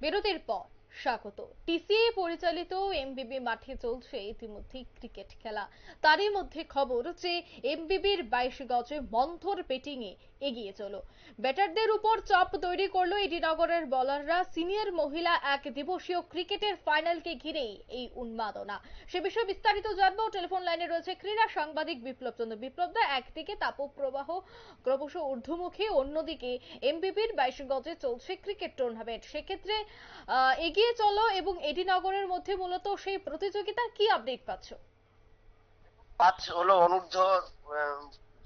বিরতির পর। স্বাগত। টিসিএ পরিচালিত এমবিবি মাঠে চলছে ইতিমধ্যে ক্রিকেট খেলা। তারই মধ্যে খবর যে এমবিবির বাইশ গজে মন্থর ব্যাটিং এ এগিয়ে চলো। ব্যাটারদের উপর চাপ তৈরি করল এডিনগরের বলাররা। সিনিয়র মহিলা এক দিবসীয় ক্রিকেটের ফাইনালকে ঘিরেই এই উন্মাদনা। সে বিষয়ে বিস্তারিত জানব। টেলিফোন লাইনে রয়েছে ক্রীড়া সাংবাদিক বিপ্লব চন্দ্র। বিপ্লব দা একদিকে তাপপ্রবাহ ক্রমশ ঊর্ধ্বমুখী অন্যদিকে এমবিবির বাইশ গজে চলছে ক্রিকেট টুর্নামেন্ট। সেক্ষেত্রে আহ, এগিয়ে চলো এবং এডিনগরের মধ্যে মূলত সেই প্রতিযোগিতা কি আপডেট পাচ্ছ? পাঁচ হলো অনূর্ধ্ব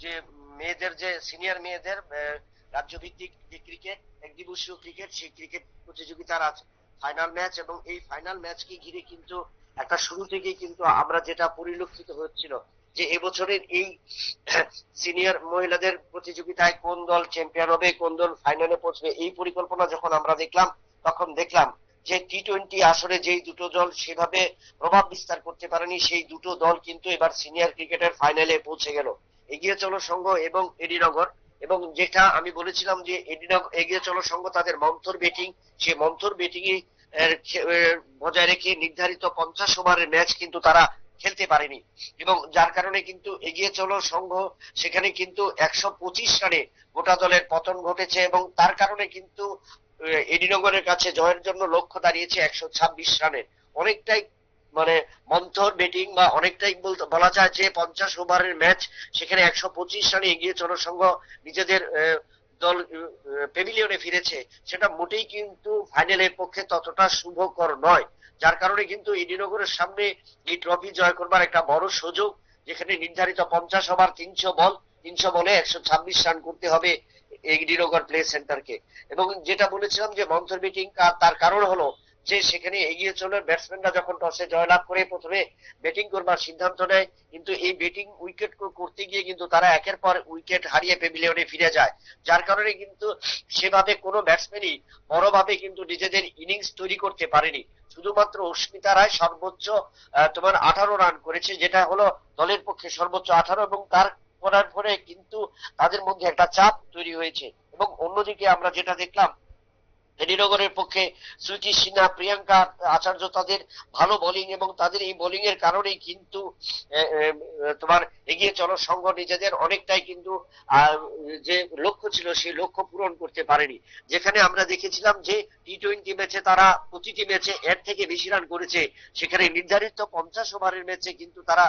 যে মেয়েদের যে সিনিয়র মেয়েদের আহ, রাজ্যভিত্তিক যে ক্রিকেট এক দিবসীয় ক্রিকেট সেই ক্রিকেট প্রতিযোগিতার আজ ফাইনাল ম্যাচ এবং এই ফাইনাল ম্যাচকে ঘিরে কিন্তু একটা শুরু থেকেই কিন্তু আমরা যেটা পরিলক্ষিত হচ্ছিল যে এবছরের এই সিনিয়র মহিলাদের প্রতিযোগিতায় কোন দল চ্যাম্পিয়ন হবে কোন দল ফাইনালে পৌঁছবে এই পরিকল্পনা যখন আমরা দেখলাম তখন দেখলাম যে টি টোয়েন্টি আসরে যেই দুটো দল সেভাবে প্রভাব বিস্তার করতে পারেনি, সেই দুটো দল কিন্তু এবার সিনিয়র ক্রিকেটের ফাইনালে পৌঁছে গেল। এগিয়ে চলো সংঘ এবং এডিনগর। এবং যেটা আমি বলেছিলাম যে এডিনগর এগিয়ে চলো সংঘ, তাদের মন্থর ব্যাটিং সেই মন্থর ব্যাটিং বজায় রেখে নির্ধারিত পঞ্চাশ ওভারের ম্যাচ কিন্তু তারা খেলতে পারেনি। এবং যার কারণে কিন্তু এগিয়ে চলো সংঘ সেখানে কিন্তু একশো পঁচিশ রানে গোটা দলের পতন ঘটেছে এবং তার কারণে কিন্তু এডিনগরের কাছে জয়ের জন্য লক্ষ্য দাঁড়িয়েছে একশো ছাব্বিশ রানের অনেকটাই মানে মন্থর ব্যাটিং বা অনেকটাই বলা যায় যে পঞ্চাশ ওভারের ম্যাচ সেখানে একশো পঁচিশ রানে এগিয়ে চলো সংঘ নিজেদের দল পেভিলিয়নে ফিরেছে। সেটা মোটেই কিন্তু ফাইনালের পক্ষে ততটা শুভকর নয়। যার কারণে কিন্তু এডিনগরের সামনে এই ট্রফি জয় করবার একটা বড় সুযোগ, যেখানে নির্ধারিত পঞ্চাশ ওভার, তিনশো বল, তিনশো বলে একশো ছাব্বিশ রান করতে হবে এডিনগর প্লে সেন্টারকে। এবং যেটা বলেছিলাম যে মন্থর ব্যাটিং তার কারণ হলো যে সেখানে এগিয়ে চলে ব্যাটসম্যানরা যখন টসে জয়লাভ করে প্রথমে ব্যাটিং করবার সিদ্ধান্ত নেয়, কিন্তু এই ব্যাটিং উইকেট করতে গিয়ে কিন্তু তারা একের পর উইকেট হারিয়ে পেভিলিয়নে ফিরে যায়। যার কারণে কিন্তু সেভাবে কোনো ব্যাটসম্যানই বড়ভাবে কিন্তু নিজেদের ইনিংস তৈরি করতে পারেনি। শুধুমাত্র অস্মিতা রায় সর্বোচ্চ তোমার আঠারো রান করেছে, যেটা হলো দলের পক্ষে সর্বোচ্চ আঠারো এবং তার করার পরে কিন্তু তাদের মধ্যে একটা চাপ তৈরি হয়েছে। এবং অন্যদিকে আমরা যেটা দেখলাম এডিনগরের পক্ষে সুইটি সিনহা, প্রিয়াঙ্কা আচার্য তাদের ভালো বোলিং এবং তাদের এই বোলিং এর কারণেই কিন্তু তোমার এগিয়ে চলো সংঘ নিজেদের অনেকটাই কিন্তু যে লক্ষ্য ছিল সেই লক্ষ্য পূরণ করতে পারেনি। যেখানে আমরা দেখেছিলাম যে টি টোয়েন্টি ম্যাচে তারা প্রতিটি ম্যাচে এর থেকে বেশি রান করেছে। সেখানে নির্ধারিত পঞ্চাশ ওভারের ম্যাচে কিন্তু তারা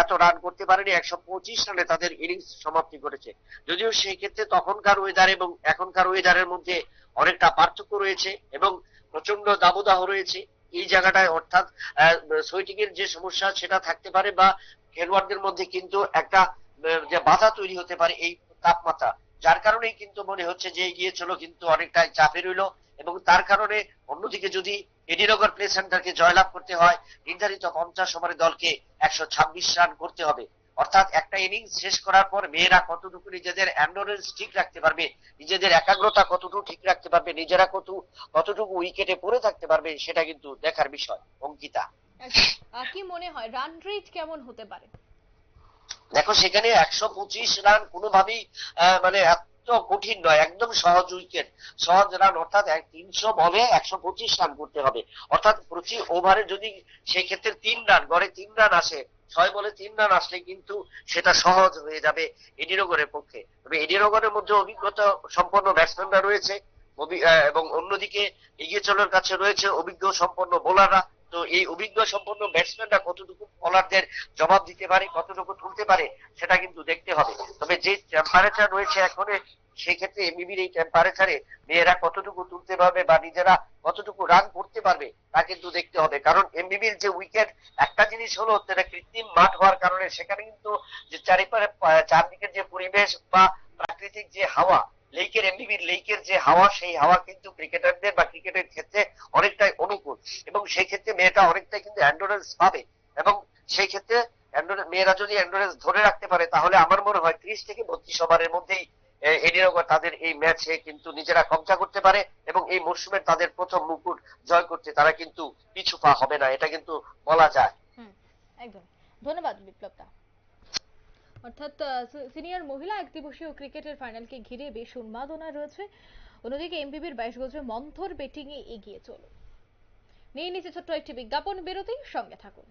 এত রান করতে পারেনি, একশো পঁচিশ রানে তাদের ইনিংস সমাপ্তি করেছে যদিও সেই ক্ষেত্রে তখনকার ওয়েদার এবং এখনকার ওয়েদারের মধ্যে অনেকটা পার্থক্য রয়েছে এবং প্রচণ্ড দাবদাহ রয়েছে। এই জায়গাটায় অর্থাৎ সুইটিং এর যে সমস্যা সেটা থাকতে পারে বা খেলোয়াড়দের মধ্যে কিন্তু একটা যে বাধা তৈরি হতে পারে এই তাপমাত্রা। যার কারণেই কিন্তু মনে হচ্ছে যে এগিয়ে চলো, কিন্তু অনেকটাই চাপে রইল এবং তার কারণে অন্যদিকে যদি এডিনগর প্লে সেন্টারকে জয়লাভ করতে হয়। নির্ধারিত পঞ্চাশ ওভারের দলকে একশো ছাব্বিশ রান করতে হবে। অর্থাৎ একটা ইনিংস শেষ করার পর মেয়েরা কতটুকু নিজেদের অ্যান্ডোরেন্স ঠিক রাখতে পারবে নিজেদের একাগ্রতা কতটুকু ঠিক রাখতে পারবে নিজেরা কত কতটুকু উইকেটে পড়ে থাকতে পারবে সেটা কিন্তু দেখার বিষয়। অঙ্কিতা। কি মনে হয় রান রেট কেমন হতে পারে? দেখো সেখানে একশো পঁচিশ রান কোনোভাবেই আহ, মানে কঠিন নয়, একদম সহজ উইকেট। সহজ রান অর্থাৎ তিনশো বলে একশো পঁচিশ রান করতে হবে। অর্থাৎ প্রতি ওভারে যদি সেক্ষেত্রে তিন রান গড়ে তিন রান আসে, ছয় বলে তিন রান আসলে কিন্তু সেটা সহজ হয়ে যাবে এডিনগরের পক্ষে। তবে এডিনগরের মধ্যে অভিজ্ঞতা সম্পন্ন ব্যাটসম্যানরা রয়েছে এবং অন্যদিকে এগিয়ে চলার কাছে রয়েছে অভিজ্ঞ সম্পন্ন বোলাররা এই অভিজ্ঞ সম্পন্ন ব্যাটসম্যানরা কতটুকু বলারদের জবাব দিতে পারে, কতটুকু তুলতে পারে, সেটা কিন্তু দেখতে হবে। তবে যে টেম্পারেচার রয়েছে এখন সেই ক্ষেত্রে এমবিবির এই টেম্পারেচারে মেয়েরা কতটুকু তুলতে পারবে বা নিজেরা কতটুকু রান করতে পারবে, তা কিন্তু দেখতে হবে। কারণ এমবিবির যে উইকেট একটা জিনিস হলো যেটা কৃত্রিম মাঠ হওয়ার কারণে সেখানে কিন্তু যে চারিপাশে চারদিকের যে পরিবেশ বা প্রাকৃতিক যে হাওয়া লেকের এমবিবির লেকের যে হাওয়া সেই হাওয়া কিন্তু ক্রিকেটারদের বা ক্রিকেটের ক্ষেত্রে অনেকটাই অনুকূল। এবং সেই ক্ষেত্রে মেয়েটা অনেকটাই কিন্তু অ্যান্ডোরেন্স পাবে। এবং সেই ক্ষেত্রে মেয়েরা যদি অ্যান্ডোরেন্স ধরে রাখতে পারে তাহলে আমার মনে হয় ত্রিশ থেকে বত্রিশ ওভারের মধ্যেই এ, এডিনগর তাদের এই ম্যাচে কিন্তু নিজেরা কবজা করতে পারে এবং এই মরশুমের তাদের প্রথম মুকুট জয় করতে তারা কিন্তু পিছু পা হবে না। এটা কিন্তু বলা যায়। একদম। ধন্যবাদ বিপ্লবদা। অর্থাৎ সিনিয়র মহিলা এক দিবসীয় ক্রিকেটের ফাইনালকে ঘিরে বেশ উন্মাদনা রয়েছে। অন্যদিকে এমবিবির বাইশ গজে মন্থর বেটিং এগিয়ে চলুন। নিয়ে নিচ্ছে ছোট্ট একটি বিজ্ঞাপন বিরতি সঙ্গে থাকুন।